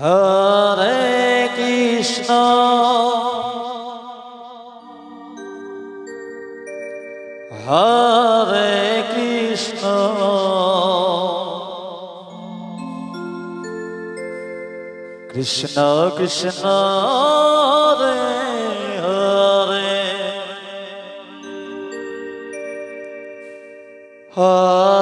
হরে কৃষ্ণ। হরে কৃষ্ণ। কৃষ্ণ কৃষ্ণ রে হরে। হরে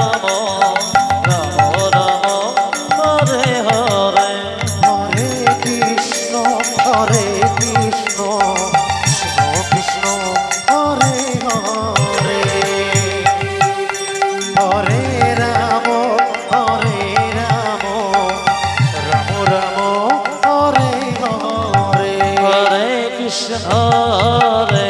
ঈশ্বর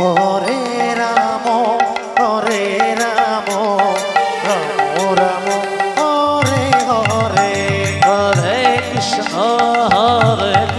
ঘরে